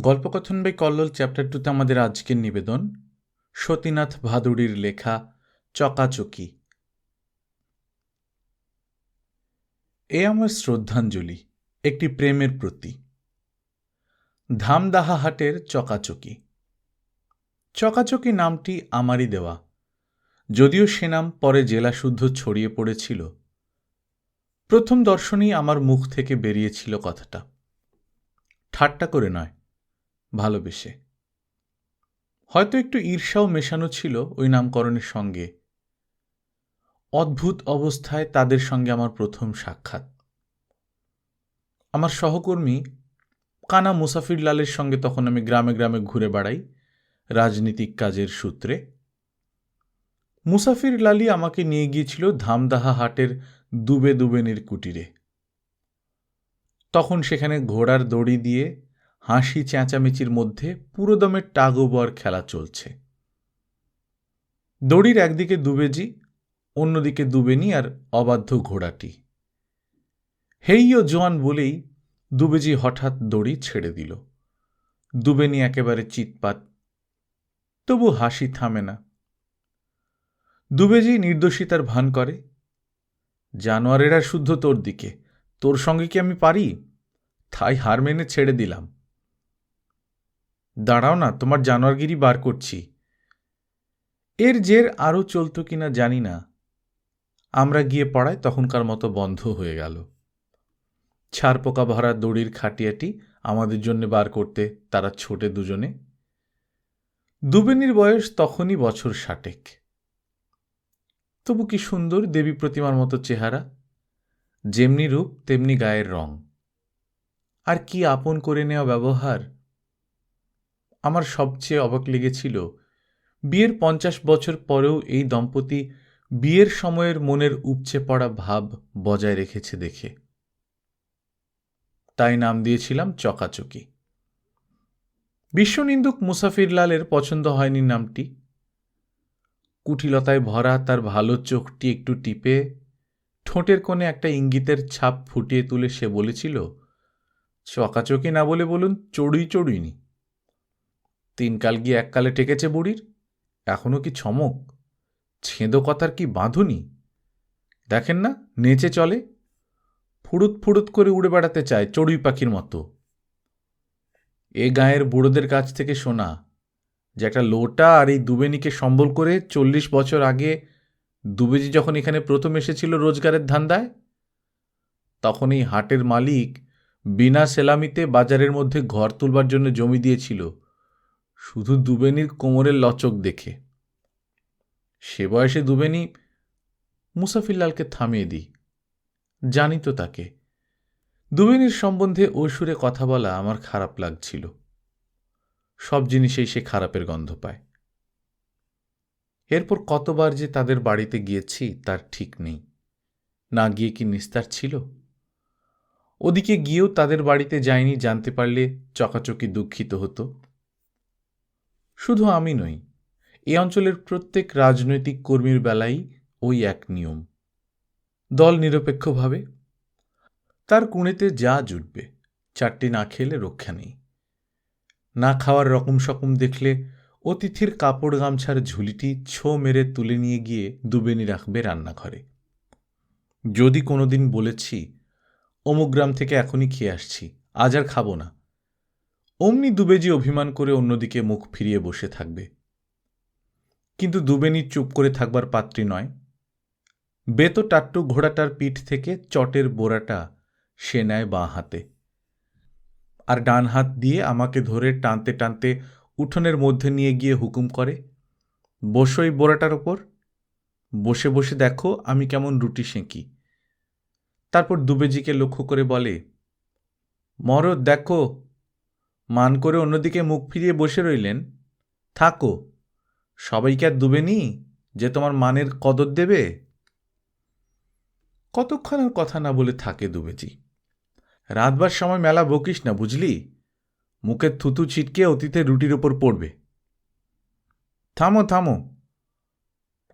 গল্পকথন by Kallol chapter টুতে আমাদের আজকের নিবেদন, সতীনাথ ভাদুড়ির লেখা চকাচকি। এ আমার শ্রদ্ধাঞ্জলি, একটি প্রেমের প্রতি। ধামদাহা হাটের চকাচকি। চকাচকি নামটি আমারই দেওয়া। যদিও সে নাম পরে জেলা শুদ্ধ ছড়িয়ে পড়েছিল। প্রথম দর্শনেই আমার মুখ থেকে বেরিয়েছিল কথাটা। ঠাট্টা করে নয় ভালোবেসে। হয়তো একটু ঈর্ষাও মেশানো ছিল ওই নামকরণের সঙ্গে। অদ্ভুত অবস্থায় তাদের সঙ্গে আমার প্রথম সাক্ষাৎ। আমার সহকর্মী কানা মুসাফির লালের সঙ্গে তখন আমি গ্রামে গ্রামে ঘুরে বেড়াই, রাজনীতিক কাজের সূত্রে। মুসাফির লালই আমাকে নিয়ে গিয়েছিল ধামদাহা হাটের দুবে দুবেনির কুটিরে। তখন সেখানে ঘোড়ার দড়ি দিয়ে হাসি চেঁচামেচির মধ্যে পুরোদমে টাগোবর খেলা চলছে। দড়ির একদিকে দুবেজি, অন্যদিকে দুবেনি আর অবাধ্য ঘোড়াটি। হেইও জোয়ান বলেই দুবেজি হঠাৎ দড়ি ছেড়ে দিল। দুবেনি একেবারে চিৎপাত, তবু হাসি থামে না। দুবেজি নির্দোষিতার ভান করে, জানোয়ারেরা শুদ্ধ তোর দিকে, তোর সঙ্গে কি আমি পারি? তাই হার মেনে ছেড়ে দিলাম। দাঁড়াও না, তোমার জানোয়ারগিরি বার করছি। এর জের আরও চলত কিনা জানি না। আমরা গিয়ে পড়ায় তখনকার মতো বন্ধ হয়ে গেল। ছাড় পোকা ভরা দড়ির খাটিয়াটি আমাদের জন্য বার করতে, তারা ছোটে দুজনে। দুবেনির বয়স তখনই বছর ষাটেক। তবু কি সুন্দর দেবী প্রতিমার মতো চেহারা। যেমনি রূপ, তেমনি গায়ের রং। আর কি আপন করে নেওয়া ব্যবহার। আমার সবচেয়ে অবাক লেগেছিল। বিয়ের পঞ্চাশ বছর পরেও এই দম্পতি বিয়ের সময়ের মনের উপচে পড়া ভাব বজায় রেখেছে দেখে। তাই নাম দিয়েছিলাম চকাচকি। বিশ্বনিন্দুক মুসাফির লালের পছন্দ হয়নি নামটি। কুটিলতায় ভরা তার ভালো চোখটি একটু টিপে, ঠোঁটের কোণে একটা ইঙ্গিতের ছাপ ফুটিয়ে তুলে সে বলেছিল, চকাচকি না বলে বলুন, চড়ুই চড়ুইনি। তিনকাল গিয়ে এককালে টেকেছে বুড়ির। এখনও কি ছমক? ছেঁদো কথার কি বাঁধুনি? দেখেন না, নেচে চলে। ফুড়ুত ফুড়ুত করে উড়ে বেড়াতে চায় চড়ুই পাখির মতো। এ গায়ের বুড়োদের কাছ থেকে শোনা যে একটা লোটা আর এই দুবেনিকে সম্বল করে চল্লিশ বছর আগে দুবেজি যখন এখানে প্রথম এসেছিল রোজগারের ধান্দায়, তখন এই হাটের মালিক বিনা সেলামিতে বাজারের মধ্যে ঘর তুলবার জন্য জমি দিয়েছিল। শুধু দুবেনির কোমরের লচক দেখে। সে বয়সে দুবেনি মুসাফিরলালকে থামিয়ে দিই, জানি তো তাকে। দুবেনির সম্বন্ধে সুরে কথা বলা আমার খারাপ লাগছিল। সব জিনিসেই সে খারাপের গন্ধ পায়। এরপর কতবার যে তাদের বাড়িতে গিয়েছি তার ঠিক নেই। না গিয়ে কি নিস্তার ছিল? ওদিকে গিয়েও তাদের বাড়িতে যায়নি জানতে পারলে চকাচকি দুঃখিত হতো। শুধু আমি নই, এ অঞ্চলের প্রত্যেক রাজনৈতিক কর্মীর বেলাই ওই এক নিয়ম। দল নিরপেক্ষভাবে, তার কুঁড়েতে যা জুটবে, চারটি না খেলে রক্ষা নেই। না খাওয়ার রকম সকম দেখলে অতিথির কাপড় গামছার ঝুলিটি ছো মেরে তুলে নিয়ে গিয়ে দুবেনি রাখবে রান্নাঘরে। যদি কোনোদিন বলেছি, অমুক গ্রাম থেকে এখনই খেয়ে আসছি, আজ আর খাব না। অমনি দুবেজি অভিমান করে অন্যদিকে মুখ ফিরিয়ে বসে থাকবে। কিন্তু দুবেনি চুপ করে থাকবার পাত্রী নয়। বেতো টাট্টু ঘোড়াটার পিঠ থেকে চটের বোড়াটা সে নেয় বাঁ হাতে। আর ডান হাত দিয়ে আমাকে ধরে টানতে টানতে উঠোনের মধ্যে নিয়ে গিয়ে হুকুম করে, বসো এই বোড়াটার ওপর। বসে বসে দেখো আমি কেমন রুটি সেঁকি। তারপর দুবেজিকে লক্ষ্য করে বলে, মরদ, দেখো মান করে অন্যদিকে মুখ ফিরিয়ে বসে রইলেন। থাকো, সবাইকে আর দুবেনি যে তোমার মানের কদর দেবে? কতক্ষণ আর কথা না বলে থাকে দুবেজি রাতবার সময় মেলা বকিস না, বুঝলি? মুখের থুতু ছিটকে অতীতে রুটির ওপর পড়বে। থামো থামো,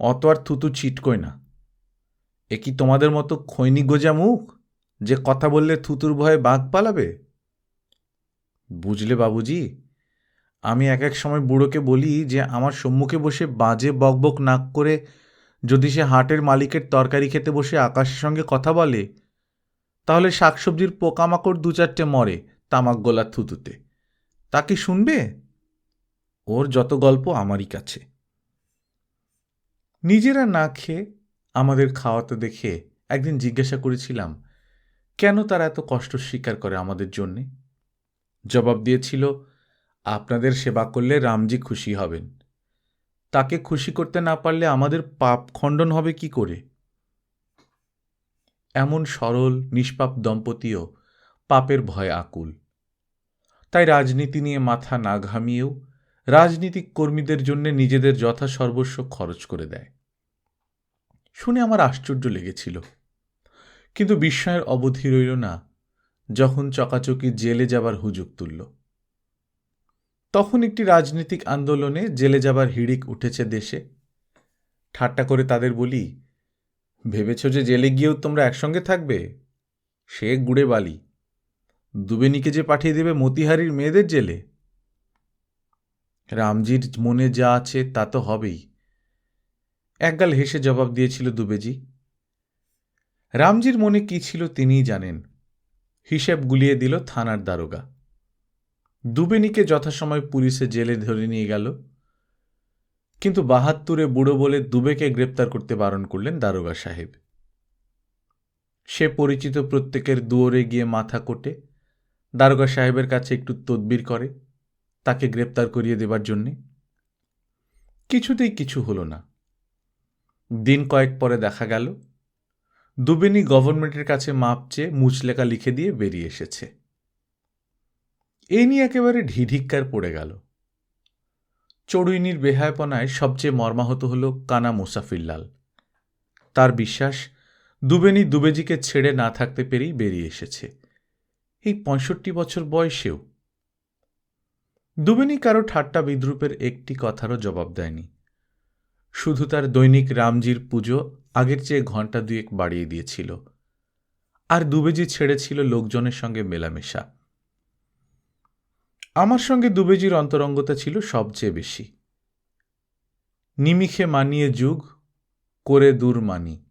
অত আর থুতু ছিটকোয় না। এ কি তোমাদের মতো খৈনি গোজা মুখ যে কথা বললে থুতুর ভয়ে বাঘ পালাবে? বুঝলে বাবুজি? আমি এক এক সময় বুড়োকে বলি যে, আমার সম্মুখে বসে বাজে বকবক নাক করে যদি সে হাটের মালিকের তরকারি খেতে বসে আকাশের সঙ্গে কথা বলে, তাহলে শাকসবজির পোকামাকড় দু চারটে মরে তামাক গোলার থুতুতে। তা কি শুনবে? ওর যত গল্প আমারই কাছে। নিজেরা না খেয়ে আমাদের খাওয়াতে দেখে একদিন জিজ্ঞাসা করেছিলাম, কেন তারা এত কষ্ট স্বীকার করে আমাদের জন্যে? জবাব দিয়েছিল, আপনাদের সেবা করলে রামজি খুশি হবেন। তাকে খুশি করতে না পারলে আমাদের পাপ খণ্ডন হবে কি করে? এমন সরল, নিষ্পাপ দম্পতিও পাপের ভয় আকুল। তাই রাজনীতি নিয়ে মাথা না ঘামিয়েও রাজনীতিক কর্মীদের জন্য নিজেদের যথাসর্বস্ব খরচ করে দেয়। শুনে আমার আশ্চর্য লেগেছিল। কিন্তু বিস্ময়ের অবধি রইল না যখন চকাচকি জেলে যাবার হুজুগ তুলল। তখন একটি রাজনৈতিক আন্দোলনে জেলে যাবার হিড়িক উঠেছে দেশে। ঠাট্টা করে তাদের বলি, ভেবেছ যে জেলে গিয়েও তোমরা একসঙ্গে থাকবে? সে গুড়ে বালি। দুবেনিকে যে পাঠিয়ে দেবে মতিহারির মেয়েদের জেলে? রামজির মনে যা আছে তা তো হবেই। একগাল হেসে জবাব দিয়েছিল দুবেজি। রামজির মনে কি ছিল তিনিই জানেন। হিসেব গুলিয়ে দিল থানার দারোগা। দুবেনিকে যথাসময় পুলিশে জেলে ধরে নিয়ে গেল। কিন্তু বাহাত্তরে বুড়ো বলে দুবেকে গ্রেপ্তার করতে বারণ করলেন দারোগা সাহেব। সে পরিচিত প্রত্যেকের দুয়ারে গিয়ে মাথা কোটে। দারোগা সাহেবের কাছে একটু তদবির করে তাকে গ্রেপ্তার করিয়ে দেবার জন্যে। কিছুতেই কিছু হলো না। দিন কয়েক পরে দেখা গেল। দুবেনি গভর্নমেন্টের কাছে মাপ চেয়ে মুচলেখা লিখে দিয়ে বেরিয়ে এসেছে। এই নিয়ে একেবারে ঢিঢিক্কার পড়ে গেল। চড়ুইনির বেহায়পনায় সবচেয়ে মর্মাহত হল কানা মুসাফিরলাল। তার বিশ্বাস, দুবেনি দুবেজিকে ছেড়ে না থাকতে পেরেই বেরিয়ে এসেছে। এই পঁয়ষট্টি বছর বয়সেও। দুবেনি কারও ঠাট্টা বিদ্রুপের একটি কথারও জবাব দেয়নি। শুধু তার দৈনিক রামজির পুজো আগের চেয়ে ঘণ্টা দুয়েক বাড়িয়ে দিয়েছিল। আর দুবেজি ছেড়েছিল লোকজনের সঙ্গে মেলামেশা। আমার সঙ্গে দুবেজির অন্তরঙ্গতা ছিল সবচেয়ে বেশি। নিমিখে মানিয়ে যুগ, করে দূর মানি।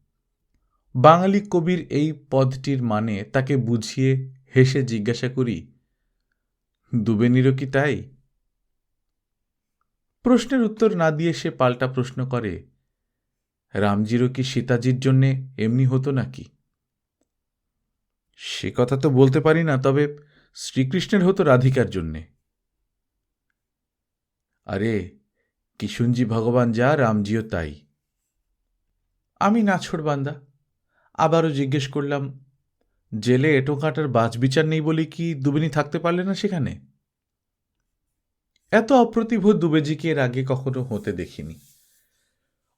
বাঙালি কবির এই পদটির মানে তাকে বুঝিয়ে হেসে জিজ্ঞাসা করি, দুবেনিরও কি তাই? প্রশ্নের উত্তর না দিয়ে সে পাল্টা প্রশ্ন করে, রামজিরও কি সীতাজির জন্যে এমনি হতো নাকি? সে কথা তো বলতে পারি না, তবে শ্রীকৃষ্ণের হতো রাধিকার জন্যে। আরে কিশুনজি ভগবান যা, রামজিও তাই। আমি নাছড় বান্দা। আবারও জিজ্ঞেস করলাম, জেলে এটো কাটার বাজবিচার নেই বলে কি দুবেনি থাকতে পারলে না সেখানে? এত অপ্রতিভ দুবেজিকে এর আগে কখনো হতে দেখিনি।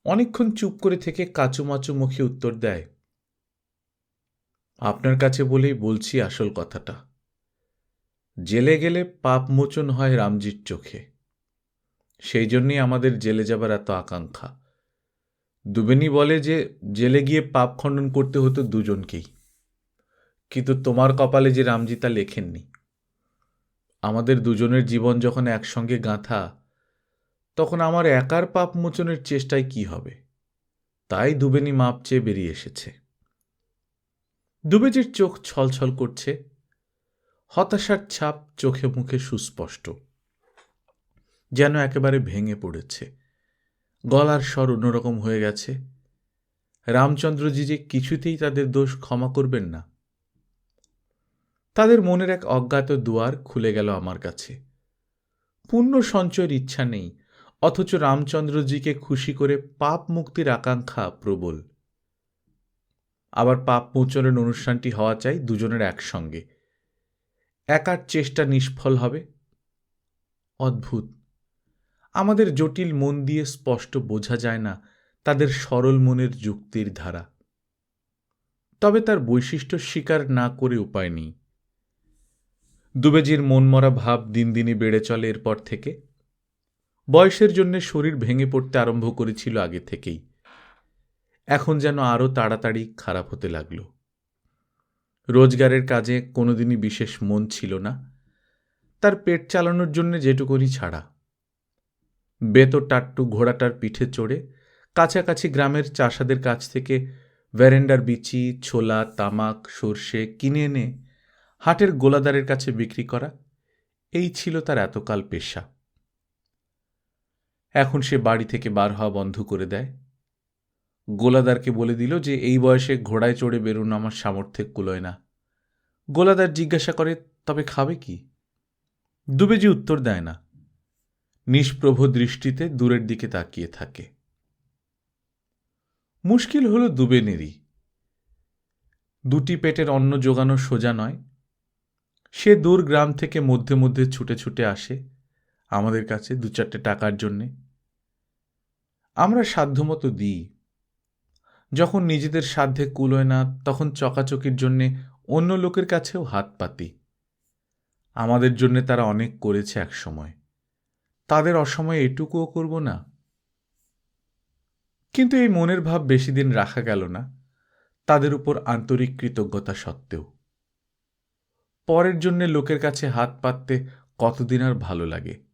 অনেকক্ষণ চুপ করে থেকে কাচুমাচু মুখে উত্তর দেয়, আপনার কাছে বলেই বলছি আসল কথাটা। জেলে গেলে পাপ মোচন হয় রামজির চোখে। সেই জন্যই আমাদের জেলে যাবার এত আকাঙ্ক্ষা। দুবেনি বলে যে জেলে গিয়ে পাপ খণ্ডন করতে হতো দুজনকেই। কিন্তু তোমার কপালে যে রামজি তা লেখেননি। আমাদের দুজনের জীবন যখন একসঙ্গে গাঁথা, তখন আমার একার পাপ মোচনের চেষ্টায় কি হবে? তাই দুবেনি মাপ চেয়ে বেরিয়ে এসেছে। দুবেজির চোখ ছলছল করছে, হতাশার ছাপ চোখে মুখে সুস্পষ্ট, যেন একেবারে ভেঙে পড়েছে। গলার স্বর অন্যরকম হয়ে গেছে। রামচন্দ্রজি যে কিছুতেই তাদের দোষ ক্ষমা করবেন না তাদের মনের এক অজ্ঞাত দুয়ার খুলে গেল আমার কাছে। পুণ্য সঞ্চয়ের ইচ্ছা নেই, অথচ রামচন্দ্রজিকে খুশি করে পাপ মুক্তির আকাঙ্ক্ষা প্রবল। আবার পাপ মোচনের অনুষ্ঠানটি হওয়া চাই দুজনের একসঙ্গে। একার চেষ্টা নিষ্ফল হবে। অদ্ভুত। আমাদের জটিল মন দিয়ে স্পষ্ট বোঝা যায় না তাদের সরল মনের যুক্তির ধারা। তবে তার বৈশিষ্ট্য স্বীকার না করে উপায় নেই। দুবেজির মনমরা ভাব দিন দিনই বেড়ে চলে এরপর থেকে। বয়সের জন্য শরীর ভেঙে পড়তে আরম্ভ করেছিল আগে থেকেই। এখন যেন আরও তাড়াতাড়ি খারাপ হতে লাগল। রোজগারের কাজে কোনোদিনই বিশেষ মন ছিল না। তার পেট চালানোর জন্য যেটুকুনি ছাড়া। বেতো টাট্টু ঘোড়াটার পিঠে চড়ে কাছাকাছি গ্রামের চাষাদের কাছ থেকে ভ্যারেন্ডার বিচি, ছোলা, তামাক, সর্ষে কিনে এনে হাটের গোলাদারের কাছে বিক্রি করা, এই ছিল তার এতকাল পেশা। এখন সে বাড়ি থেকে বার হওয়া বন্ধ করে দেয়। গোলাদারকে বলে দিল যে, এই বয়সে ঘোড়ায় চড়ে বেরোনো আমার সামর্থ্যে কুলোয় না। গোলাদার জিজ্ঞাসা করে, তবে খাবে কি? দুবেজি উত্তর দেয় না। নিষ্প্রভ দৃষ্টিতে দূরের দিকে তাকিয়ে থাকে। মুশকিল হল দুবেনেরই। দুটি পেটের অন্ন জোগানো সোজা নয় সে দূর গ্রাম থেকে মধ্যে মধ্যে ছুটে ছুটে আসে আমাদের কাছে দু চারটে টাকার জন্যে। আমরা সাধ্যমতো দিই। যখন নিজেদের সাধ্যে কুলোয় না, তখন চকাচকির জন্যে অন্য লোকের কাছেও হাত পাতি। আমাদের জন্যে তারা অনেক করেছে এক সময়। তাদের অসময়ে এটুকুও করব না। কিন্তু এই মনের ভাব বেশি দিন রাখা গেল না। তাদের উপর আন্তরিক কৃতজ্ঞতা সত্ত্বেও। পরের জন্য লোকের কাছে হাত পাততে কতদিন আর ভালো লাগে?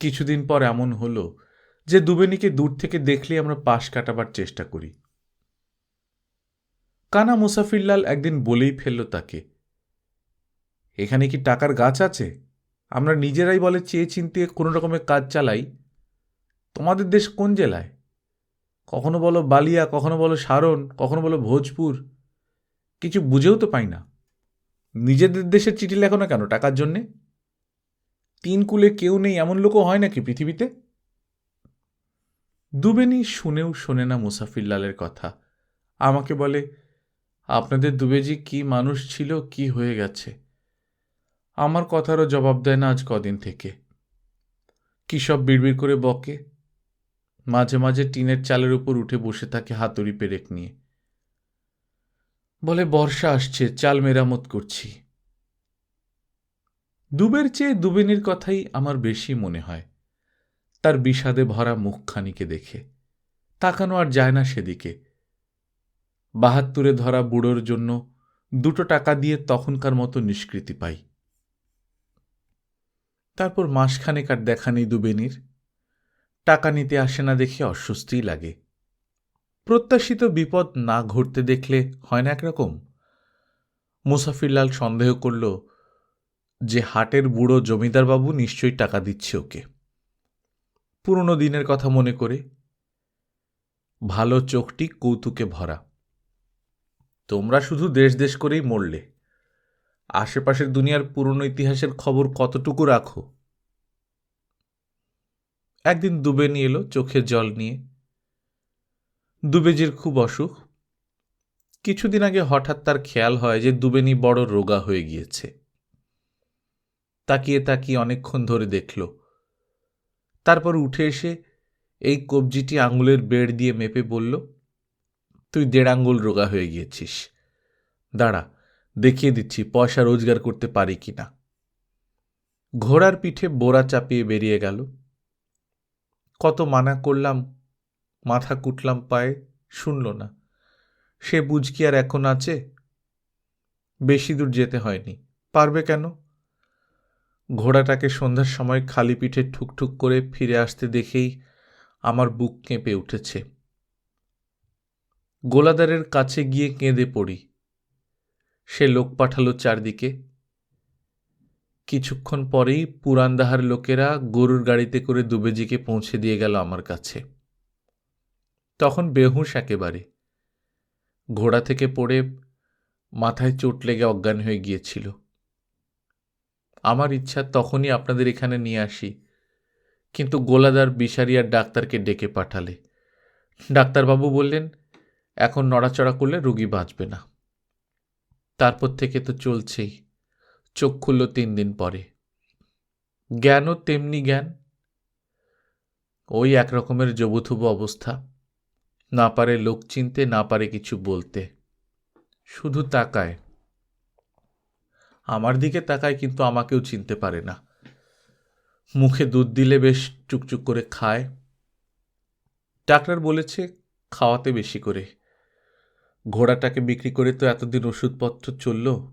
কিছুদিন পর এমন হলো যে দুবেনিকে দূর থেকে দেখলে আমরা পাশ কাটাবার চেষ্টা করি। কানা মুসাফিরলাল একদিন বলেই ফেলল তাকে, এখানে কি টাকার গাছ আছে? আমরা নিজেরাই বলে চেয়ে চিনতে কোনো রকমের কাজ চালাই। তোমাদের দেশ কোন জেলায়? কখনো বলো বালিয়া, কখনো বলো সারণ, কখনো বলো ভোজপুর। কিছু বুঝেও তো পাই না। নিজেদের দেশের চিঠি লেখো না কেন? টাকার জন্যে? তিন কুলে কেউ নেই, এমন লোকও হয় নাকি পৃথিবীতে? দুবেনি শুনেও শোনে না মুসাফিরলালের কথা। আমাকে বলে, আপনাদের দুবেজি কি মানুষ ছিল, কি হয়ে গেছে? আমার কথারও জবাব দেয় না আজ কদিন থেকে। কী সব বিড়বিড় করে বকে? মাঝে মাঝে টিনের চালের উপর উঠে বসে থাকে হাতুড়ি পেরেক নিয়ে। বলে বর্ষা আসছে, চাল মেরামত করছি। দুবের চেয়ে দুবেনির কথাই আমার বেশি মনে হয়। তার বিষাদে ভরা মুখখানিকে দেখে। তাকানো আর যায় না সেদিকে। বাহাত্তরে ধরা বুড়োর জন্য দুটো টাকা দিয়ে তখনকার মতো নিষ্কৃতি পাই। তারপর মাসখানেক আর দেখা নেই দুবেনির। টাকা নিতে আসে না দেখে অস্বস্তিই লাগে। প্রত্যাশিত বিপদ না ঘটতে দেখলে হয় না একরকম? মুসাফিরলাল সন্দেহ করল যে হাটের বুড়ো জমিদারবাবু নিশ্চয়ই টাকা দিচ্ছে ওকে। পুরনো দিনের কথা মনে করে ভালো চোখটি কৌতুকে ভরা। তোমরা শুধু দেশ দেশ করেই মরলে। আশেপাশের দুনিয়ার পুরনো ইতিহাসের খবর কতটুকু রাখো? একদিন দুবেনি এলো চোখের জল নিয়ে। দুবেজির খুব অসুখ। কিছুদিন আগে হঠাৎ তার খেয়াল হয় যে দুবেনি বড় রোগা হয়ে গিয়েছে। তাকিয়ে তাকিয়ে অনেকক্ষণ ধরে দেখল। তারপর উঠে এসে এই কবজিটি আঙুলের বেড় দিয়ে মেপে বলল, তুই দেড় আঙ্গুল রোগা হয়ে গিয়েছিস। দাঁড়া, দেখিয়ে দিচ্ছি, পয়সা রোজগার করতে পারি কি না? ঘোড়ার পিঠে বোরা চাপিয়ে বেরিয়ে গেল। কত মানা করলাম মাথা কুটলাম পায়ে, শুনল না। সে বুঝ কি আর এখন আছে? বেশি দূর যেতে হয়নি। পারবে কেন? ঘোড়াটাকে সন্ধ্যার সময় খালি পিঠে ঠুকঠুক করে ফিরে আসতে দেখেই আমার বুক কেঁপে উঠেছে। গোলাদারের কাছে গিয়ে কেঁদে পড়ি। সে লোক পাঠালো চারদিকে। কিছুক্ষণ পরেই পুরান্দাহার লোকেরা গরুর গাড়িতে করে দুবেজিকে পৌঁছে দিয়ে গেল আমার কাছে। তখন বেহুশ একেবারে। ঘোড়া থেকে পড়ে মাথায় চোট লেগে অজ্ঞান হয়ে গিয়েছিল। আমার ইচ্ছা তখনই আপনাদের এখানে নিয়ে আসি। কিন্তু গোলাদার বিষারিয়ার ডাক্তারকে ডেকে পাঠালে। ডাক্তারবাবু বললেন, এখন নড়াচড়া করলে রুগী বাঁচবে না। তারপর থেকে তো চলছেই। চোখ খুলল তিন দিন পরে। জ্ঞানও তেমনি জ্ঞান। ওই এক রকমের জবুথুব অবস্থা। না পারে লোক চিনতে, না পারে কিছু বলতে। শুধু তাকায়। আমার দিকে তাকায় কিন্তু আমাকেও চিনতে পারে না। মুখে দুধ দিলে বেশ চুকচুক করে খায়। ডাক্তার বলেছে খাওয়াতে বেশি করে। ঘোড়াটাকে বিক্রি করে তো এতদিন ওষুধপত্র চলল।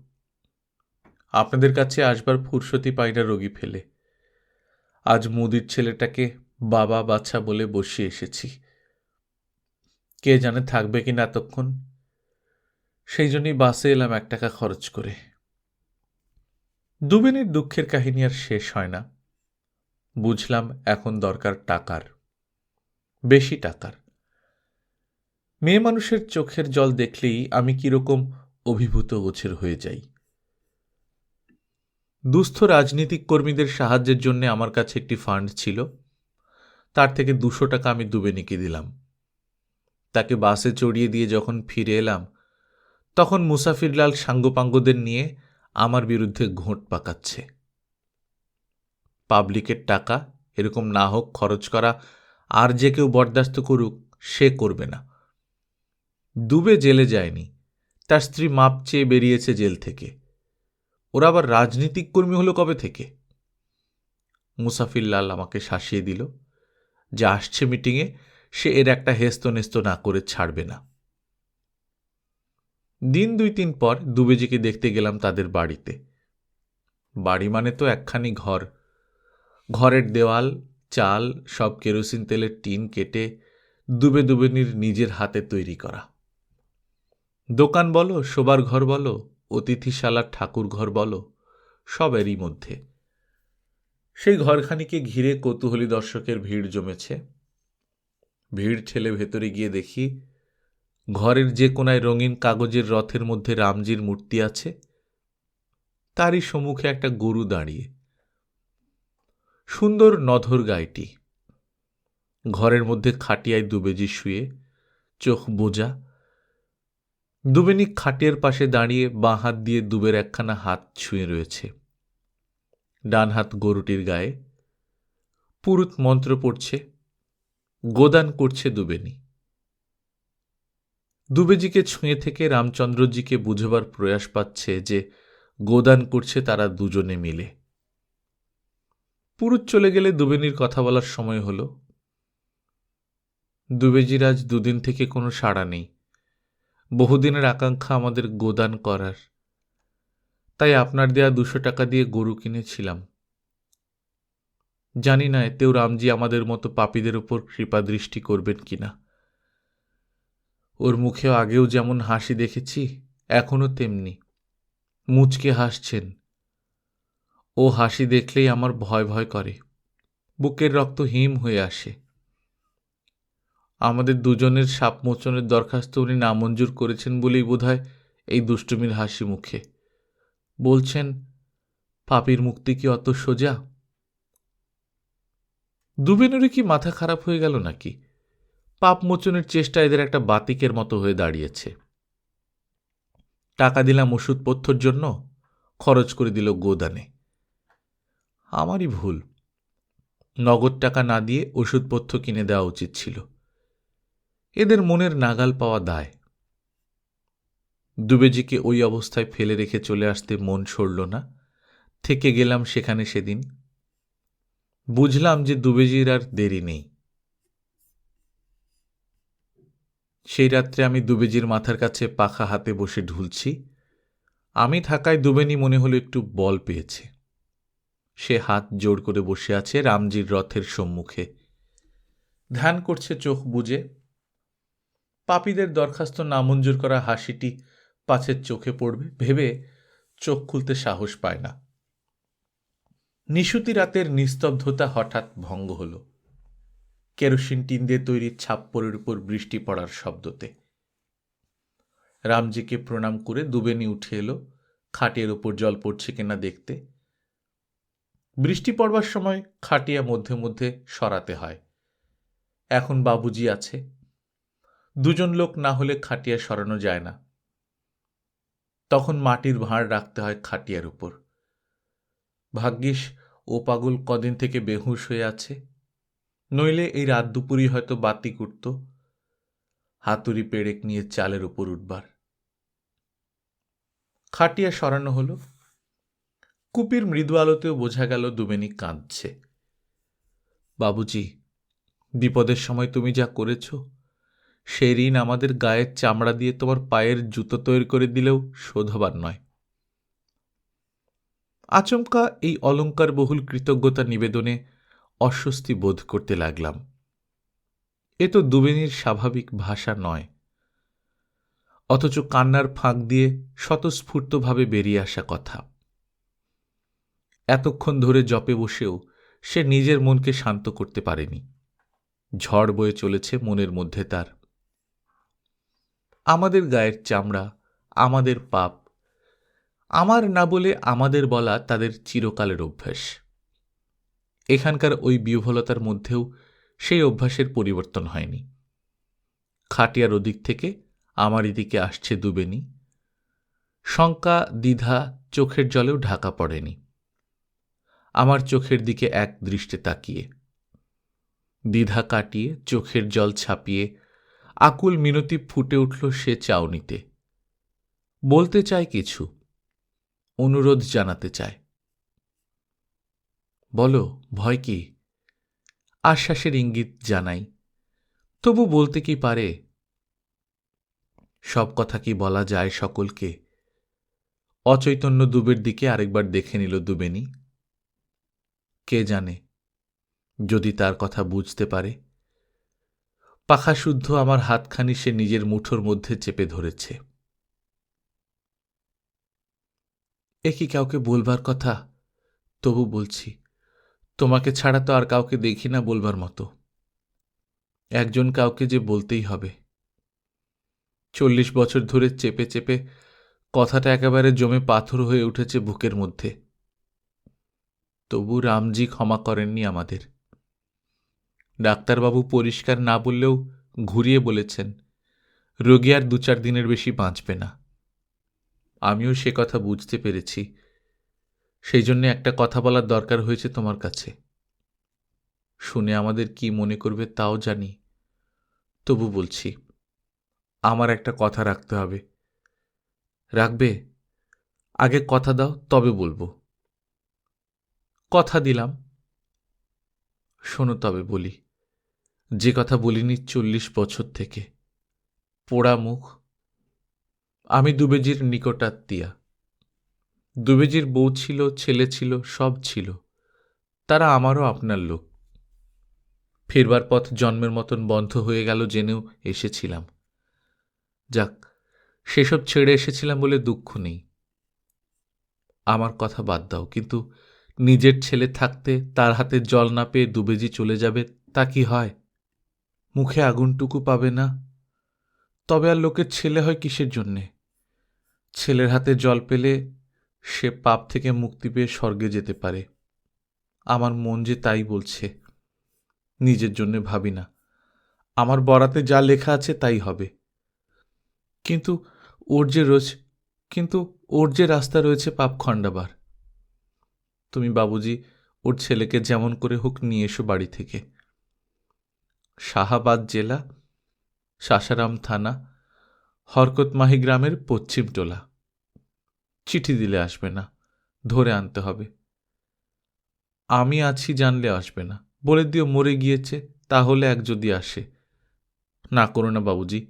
আপনাদের কাছে আসবার ফুরসতি পাই না রোগী ফেলে। আজ মুদির ছেলেটাকে বাবা বাচ্চা বলে বসিয়ে এসেছি। কে জানে থাকবে কি না এতক্ষণ? সেই জন্যই বাসে এলাম এক টাকা খরচ করে। দুবেনের দুঃখের কাহিনী আর শেষ হয় না। বুঝলাম এখন দরকার টাকার। বেশি টাকার। মেয়ে মানুষের চোখের জল দেখলেই আমি কীরকম অভিভূত গোছের হয়ে যাই। দুস্থ রাজনীতিক কর্মীদের সাহায্যের জন্য আমার কাছে একটি ফান্ড ছিল। তার থেকে দুশো টাকা আমি দুবেনিকে দিলাম। তাকে বাসে চড়িয়ে দিয়ে যখন ফিরে এলাম, তখন মুসাফিরলাল সাঙ্গপাঙ্গদের নিয়ে আমার বিরুদ্ধে ঘোঁট পাকাচ্ছে। পাবলিকের টাকা, এরকম না হোক খরচ করা, আর যে কেউ বরদাস্ত করুক, সে করবে না। ডুবে জেলে যায়নি, তার স্ত্রী মাপ চেয়ে বেরিয়েছে জেল থেকে। ওরা আবার রাজনীতিক কর্মী হলো কবে থেকে? মুসাফির লাল আমাকে শাসিয়ে দিল যে আসছে মিটিংয়ে সে এর একটা হেস্ত নেস্ত না করে ছাড়বে না। দিন দুই তিন পর দুবেজিকে দেখতে গেলাম তাদের বাড়িতে। বাড়ি মানে তো একখানি ঘর। ঘরের দেওয়াল, চাল, সব কেরোসিন তেলের টিন কেটে দুবে দুবেনির নিজের হাতে তৈরি করা। দোকান বলো, শোবার ঘর বলো, অতিথিশালার ঠাকুর ঘর বলো সব এরই মধ্যে। সেই ঘরখানিকে ঘিরে কৌতূহলী দর্শকের ভিড় জমেছে। ভিড় ঠেলে ভেতরে গিয়ে দেখি, ঘরের যে কোনায় রঙিন কাগজের রথের মধ্যে রামজির মূর্তি আছে, তারই সম্মুখে একটা গরু দাঁড়িয়ে। সুন্দর নধর গাইটি। ঘরের মধ্যে খাটিয়ায় দুবেজি শুয়ে, চোখ বোজা। দুবেনি খাটের পাশে দাঁড়িয়ে বাঁ হাত দিয়ে দুবের একখানা হাত ছুঁয়ে রয়েছে। ডান হাত গরুটির গায়ে। পুরুত মন্ত্র পড়ছে গোদান করছে দুবেনি দুবেজিকে ছুঁয়ে থেকে রামচন্দ্রজিকে বুঝবার প্রয়াস পাচ্ছে যে গোদান করছে তারা দুজনে মিলে। পুরুত চলে গেলে দুবেনির কথা বলার সময় হল। দুবেজির আজ দুদিন থেকে কোনো সাড়া নেই। বহুদিনের আকাঙ্ক্ষা আমাদের গোদান করার। তাই আপনার দেয়া দুশো টাকা দিয়ে গরু কিনেছিলাম। জানি না এতেও রামজি আমাদের মতো পাপীদের উপর কৃপা দৃষ্টি করবেন কিনা। ওর মুখেও আগেও যেমন হাসি দেখেছি, এখনও তেমনি। মুচকে হাসছেন। ও হাসি দেখলেই আমার ভয় ভয় করে। বুকের রক্ত হিম হয়ে আসে। আমাদের দুজনের সাপ মোচনের দরখাস্ত উনি নামঞ্জুর করেছেন বলেই বোধহয় এই দুষ্টুমির হাসি মুখে। বলছেন, পাপির মুক্তি কি অত সোজা? দুবেনুরে কি মাথা খারাপ হয়ে গেল নাকি? পাপ মোচনের চেষ্টা এদের একটা বাতিকের মতো হয়ে দাঁড়িয়েছে। টাকা দিলাম ওষুধপথ্যর জন্য, খরচ করে দিল গোদানে। আমারই ভুল। নগদ টাকা না দিয়ে ওষুধপথ্য কিনে দেওয়া উচিত ছিল। এদের মনের নাগাল পাওয়া দায়। দুবেজিকে ওই অবস্থায় ফেলে রেখে চলে আসতে মন সরল না। থেকে গেলাম সেখানে সেদিন। বুঝলাম যে দুবেজির আর দেরি নেই। সেই রাত্রে আমি দুবেজির মাথার কাছে পাখা হাতে বসে ঢুলছি। আমি থাকায় দুবেনি মনে হলো একটু বল পেয়েছে। সে হাত জোর করে বসে আছে রামজির রথের সম্মুখে। ধ্যান করছে চোখ বুঝে পাপীদের দরখাস্ত নামঞ্জুর করা হাসিটি পাছের চোখে পড়বে। ভেবে চোখ খুলতে সাহস পায় না। নিশুতি রাতের নিস্তব্ধতা হঠাৎ ভঙ্গ হল। কেরোসিন টিন দিয়ে তৈরি ছাপ্পরের উপর বৃষ্টি পড়ার শব্দতে। রামজিকে প্রণাম করে দুবেনি উঠে এলো। খাটিয়ার ওপর জল পড়ছে কিনা দেখতে। বৃষ্টি পড়বার সময় খাটিয়া মধ্যে মধ্যে সরাতে হয়। এখন বাবুজি আছে। দুজন লোক না হলে খাটিয়া সরানো যায় না। তখন মাটির ভাঁড় রাখতে হয় খাটিয়ার উপর। ভাগ্যিস ও পাগল কদিন থেকে বেহুশ হয়ে আছে। নইলে এই রাত দুপুরই হয়তো বাতি করত হাতুড়ি পেরেক নিয়ে চালের উপর উঠবার। খাটিয়া সরানো হলো। কুপির মৃদু আলোতেও বোঝা গেল দুবেনি কাঁদছে। বাবুজি, বিপদের সময় তুমি যা করেছ সে ঋণ আমাদের গায়ের চামড়া দিয়ে তোমার পায়ের জুতো তৈরি করে দিলেও শোধবার নয়। আচমকা এই অলঙ্কারবহুল কৃতজ্ঞতা নিবেদনে অস্বস্তি বোধ করতে লাগলাম। এ তো দুবেনির স্বাভাবিক ভাষা নয়। অথচ কান্নার ফাঁক দিয়ে স্বতঃস্ফূর্তভাবে বেরিয়ে আসা কথা। এতক্ষণ ধরে জপে বসেও সে নিজের মনকে শান্ত করতে পারেনি। ঝড় বয়ে চলেছে মনের মধ্যে তার। আমাদের গায়ের চামড়া, আমাদের পাপ আমার না বলে আমাদের বলা তাদের চিরকালের অভ্যাস। এখানকার ওই বিহ্বলতার মধ্যেও সেই অভ্যাসের পরিবর্তন হয়নি। খাটিয়ার ওদিক থেকে আমার এদিকে আসছে দুবেনি শঙ্কা, দ্বিধা চোখের জলেও ঢাকা পড়েনি। আমার চোখের দিকে এক দৃষ্টে তাকিয়ে। দ্বিধা কাটিয়ে চোখের জল ছাপিয়ে আকুল মিনতি ফুটে উঠল সে চাউনিতে। বলতে চায় কিছু। অনুরোধ জানাতে চায়। বলো, ভয় কি? আশ্বাসের ইঙ্গিত জানাই। তবু বলতে কি পারে? সব কথা কি বলা যায় সকলকে? অচৈতন্য দুবের দিকে আরেকবার দেখে নিল দুবেনি কে জানে? যদি তার কথা বুঝতে পারে। পাখাশুদ্ধ আমার হাতখানি সে নিজের মুঠোর মধ্যে চেপে ধরেছে। এ কি কাউকে বলবার কথা? তবু বলছি, তোমাকে ছাড়া তো আর কাউকে দেখি না বলবার মতো। একজন কাউকে যে বলতেই হবে। চল্লিশ বছর ধরে চেপে চেপে কথাটা একেবারে জমে পাথর হয়ে উঠেছে বুকের মধ্যে। তবু রামজি ক্ষমা করেননি আমাদের। ডাক্তারবাবু পরিষ্কার না বললেও ঘুরিয়ে বলেছেন, রোগী আর দু চার দিনের বেশি বাঁচবে না। আমিও সে কথা বুঝতে পেরেছি। সেই জন্য একটা কথা বলার দরকার হয়েছে তোমার কাছে। শুনে আমাদের কি মনে করবে তাও জানি। তবু বলছি, আমার একটা কথা রাখতে হবে। রাখবে? আগে কথা দাও, তবে বলব। কথা দিলাম। শোনো তবে বলি, যে কথা বলিনি চল্লিশ বছর থেকে, পোড়া মুখ আমি দুবেজির নিকটাত্মীয়া দুবেজির বউ ছিল, ছেলে ছিল, সব ছিল। তারা আমারও আপনার লোক। ফিরবার পথ জন্মের মতন বন্ধ হয়ে গেল জেনেও এসেছিলাম। যাক, সেসব ছেড়ে এসেছিলাম বলে দুঃখ নেই। আমার কথা বাদ দাও, কিন্তু নিজের ছেলে থাকতে তার হাতে জল না পেয়ে দুবেজি চলে যাবে, তা কি হয়? মুখে আগুনটুকু পাবে না? তবে আর লোকের ছেলে হয় কিসের জন্যে? ছেলের হাতে জল পেলে সে পাপ থেকে মুক্তি পেয়ে স্বর্গে যেতে পারে। আমার মন যে তাই বলছে, নিজের জন্যে ভাবি না। আমার বরাতে যা লেখা আছে তাই হবে। কিন্তু ওর যে রোজ, কিন্তু ওর যে রাস্তা রয়েছে পাপ খণ্ডাবার। তুমি বাবুজি, ওর ছেলেকে যেমন করে হোক নিয়ে এসো বাড়ি থেকে। শাহাবাদ জেলা সাসারাম থানা, হরকতমাহি গ্রামের পশ্চিম টোলা। চিঠি দিলে আসবে না, ধরে আনতে হবে। আমি আছি জানলে আসবে না, বলে দিও মরে গিয়েছে, তাহলে এক যদি আসে। না করো না বাবুজি,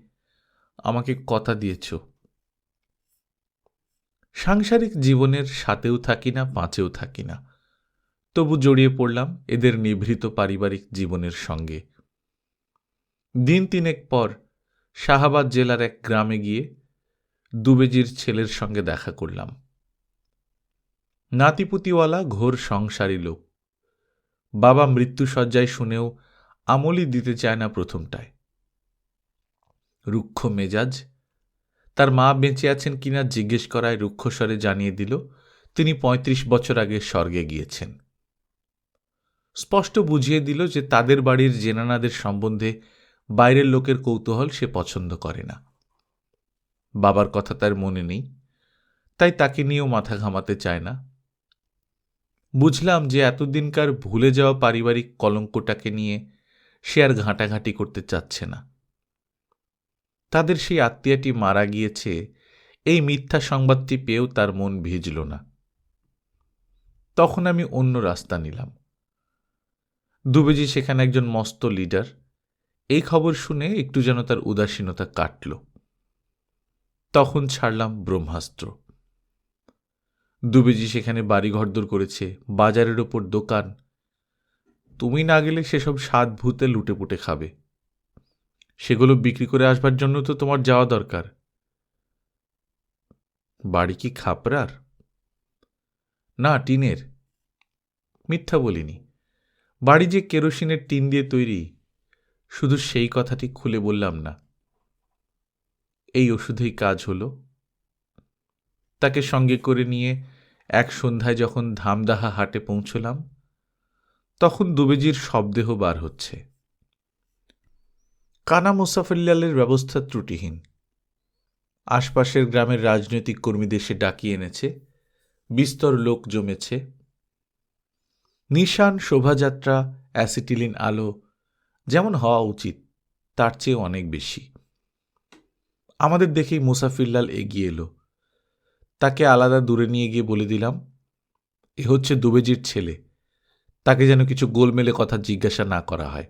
আমাকে কথা দিয়েছ। সাংসারিক জীবনের সাথেও থাকি না, পাঁচেও থাকি না। তবু জড়িয়ে পড়লাম এদের নিভৃত পারিবারিক জীবনের সঙ্গে। দিন তিনেক পর শাহাবাদ জেলার এক গ্রামে গিয়ে দুবেজির ছেলের সঙ্গে দেখা করলাম। নাতিপুতিওয়ালা ঘোর সংসারী লোক। বাবা মৃত্যুসজ্জায় শুনেও আমলই দিতে চায় না প্রথমটায়। রুক্ষ মেজাজ। তার মা বেঁচে আছেন কিনা জিজ্ঞেস করায় রুক্ষস্বরে জানিয়ে দিল, তিনি ৩৫ বছর আগে স্বর্গে গিয়েছেন। স্পষ্ট বুঝিয়ে দিল যে তাদের বাড়ির জেনানাদের সম্বন্ধে বাইরের লোকের কৌতূহল সে পছন্দ করে না। বাবার কথা তার মনে নেই, তাই তাকে নিয়েও মাথা ঘামাতে চায় না। বুঝলাম যে এতদিনকার ভুলে যাওয়া পারিবারিক কলঙ্কটাকে নিয়ে সে আর ঘাঁটাঘাঁটি করতে চাচ্ছে না। তাদের সেই আত্মীয়াটি মারা গিয়েছে, এই মিথ্যা সংবাদটি পেয়েও তার মন ভিজল না। তখন আমি অন্য রাস্তা নিলাম। দুবেজি সেখানে একজন মস্ত লিডার এই খবর শুনে একটু যেন তার উদাসীনতা কাটল। তখন ছাড়লাম ব্রহ্মাস্ত্র। দুবেজি সেখানে বাড়ি ঘরদোর করেছে, বাজারের ওপর দোকান। তুমি না গেলে সেসব স্বাদ ভূতে লুটে পুটে খাবে। সেগুলো বিক্রি করে আসবার জন্য তো তোমার যাওয়া দরকার। বাড়ি কি খাপরার না, টিনের। মিথ্যা বলিনি। বাড়ি যে কেরোসিনের টিন দিয়ে তৈরি শুধু সেই কথাটি খুলে বললাম না। এই ওষুধেই কাজ হলো। তাকে সঙ্গে করে নিয়ে এক সন্ধ্যায় যখন ধামদাহা হাটে পৌঁছলাম, তখন দুবেজির শবদেহ বার হচ্ছে। কানা মোসাফিল্লালের ব্যবস্থা ত্রুটিহীন। আশপাশের গ্রামের রাজনৈতিক কর্মীদের সে ডাকিয়ে এনেছে, বিস্তর লোক জমেছে। নিশান শোভাযাত্রা, অ্যাসিটিলিন আলো যেমন হওয়া উচিত, তার চেয়ে অনেক বেশি। আমাদের দেখেই মুসাফিরলাল এগিয়ে এলো। তাকে আলাদা দূরে নিয়ে গিয়ে বলে দিলাম, এ হচ্ছে দুবেজির ছেলে। তাকে যেন কিছু গোলমেলে কথা জিজ্ঞাসা না করা হয়।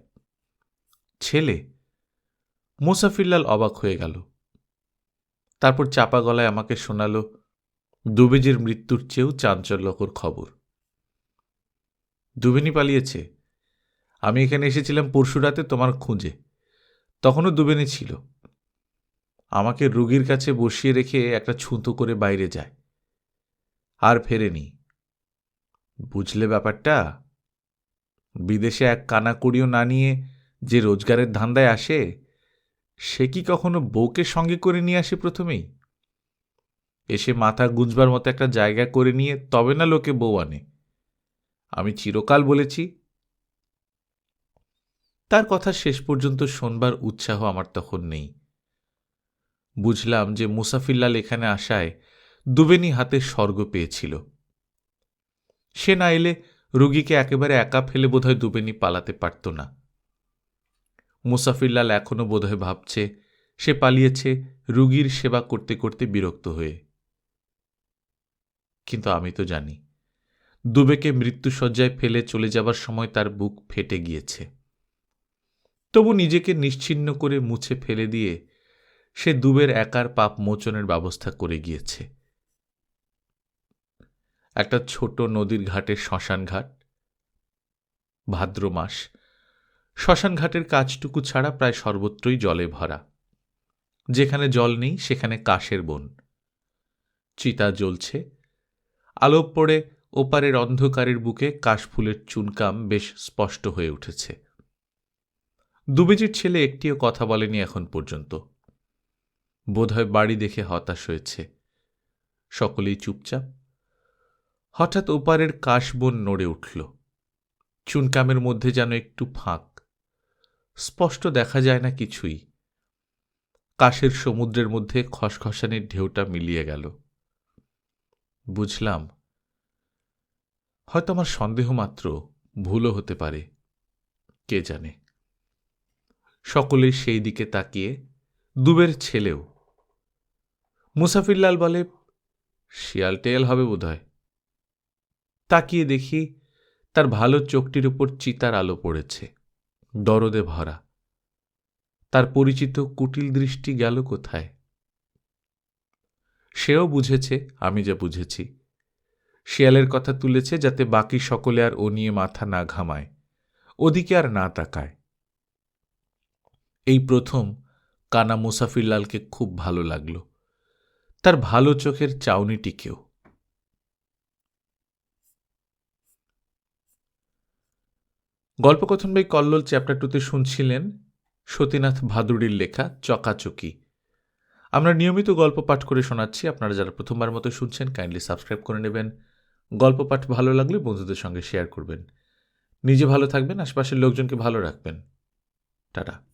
ছেলে? মুসাফিরলাল অবাক হয়ে গেল। তারপর চাপা গলায় আমাকে শোনালো, দুবেজির মৃত্যুর চেয়েও চাঞ্চল্যকর খবর। দুবেনি পালিয়েছে? আমি এখানে এসেছিলাম পরশু রাতে তোমার খুঁজে। তখনও দুবেনি ছিল। আমাকে রুগীর কাছে বসিয়ে রেখে একটা ছুঁতো করে বাইরে যায়। আর ফেরেনি। বুঝলে ব্যাপারটা? বিদেশে এক কানাকুড়িও না নিয়ে যে রোজগারের ধান্দায় আসে, সে কি কখনো বউকে সঙ্গে করে নিয়ে আসে প্রথমেই? এসে মাথা গুঁজবার মতো একটা জায়গা করে নিয়ে তবে না লোকে বউ আনে। আমি চিরকাল বলেছি তার কথা শেষ পর্যন্ত শোনবার উৎসাহ আমার তখন নেই। বুঝলাম যে মুসাফিল্লাল এখানে আসায় দুবেনি হাতে স্বর্গ পেয়েছিল। সে না এলে রুগীকে একেবারে একা ফেলে বোধহয় দুবেনি পালাতে পারত না। মুসাফিল্লাল এখনও বোধহয় ভাবছে, সে পালিয়েছে রুগীর সেবা করতে করতে বিরক্ত হয়ে। কিন্তু আমি তো জানি, দুবেকে মৃত্যুসজ্জায় ফেলে চলে যাবার সময় তার বুক ফেটে গিয়েছে। তবু নিজেকে নিশ্চিন্ন করে মুছে ফেলে দিয়ে সে দুবের একার পাপ মোচনের ব্যবস্থা করে গিয়েছে। একটা ছোট নদীর ঘাটে শ্মশান ঘাট, ভাদ্র মাস। শ্মশান ঘাটের কাজটুকু ছাড়া প্রায় সর্বত্রই জলে ভরা। যেখানে জল নেই, সেখানে কাশের বন। চিতা জ্বলছে। আলোপ পড়ে ওপারের অন্ধকারের বুকে কাশফুলের চুনকাম বেশ স্পষ্ট হয়ে উঠেছে। দুবেজির ছেলে একটিও কথা বলেনি এখন পর্যন্ত। বোধহয় বাড়ি দেখে হতাশ হয়েছে। সকলেই চুপচাপ। হঠাৎ ওপারের কাশবন নড়ে উঠল। চুনকামের মধ্যে যেন একটু ফাঁক। স্পষ্ট দেখা যায় না কিছুই। কাশের সমুদ্রের মধ্যে খসখসানির ঢেউটা মিলিয়ে গেল। বুঝলাম। হয়তো আমার সন্দেহ মাত্র ভুলও হতে পারে। কে জানে? সকলে সেই দিকে তাকিয়ে দুবের ছেলেও। মুসাফিরলাল বলে, শিয়াল টেয়াল হবে বোধহয়। তাকিয়ে দেখি তার ভালো চোখটির উপর চিতার আলো পড়েছে, দরদে ভরা। তার পরিচিত কুটিল দৃষ্টি গেল কোথায়? সেও বুঝেছে, আমি যা বুঝেছি। শিয়ালের কথা তুলেছে যাতে বাকি সকলে আর ও নিয়ে মাথা না ঘামায়, ওদিকে আর না তাকায়। এই প্রথম কানা মুসাফিরলালকে খুব ভালো লাগল। তার ভালো চোখের চাউনিটিকেও গল্পকথন বাই কল্লোল চ্যাপ্টার টুতে শুনছিলেন সতীনাথ ভাদুড়ির লেখা চকাচকি। আমরা নিয়মিত গল্প পাঠ করে শোনাচ্ছি। আপনারা যারা প্রথমবার মতো শুনছেন কাইন্ডলি সাবস্ক্রাইব করে নেবেন। গল্প পাঠ ভালো লাগলে বন্ধুদের সঙ্গে শেয়ার করবেন। নিজে ভালো থাকবেন, আশপাশের লোকজনকে ভালো রাখবেন। টাটা।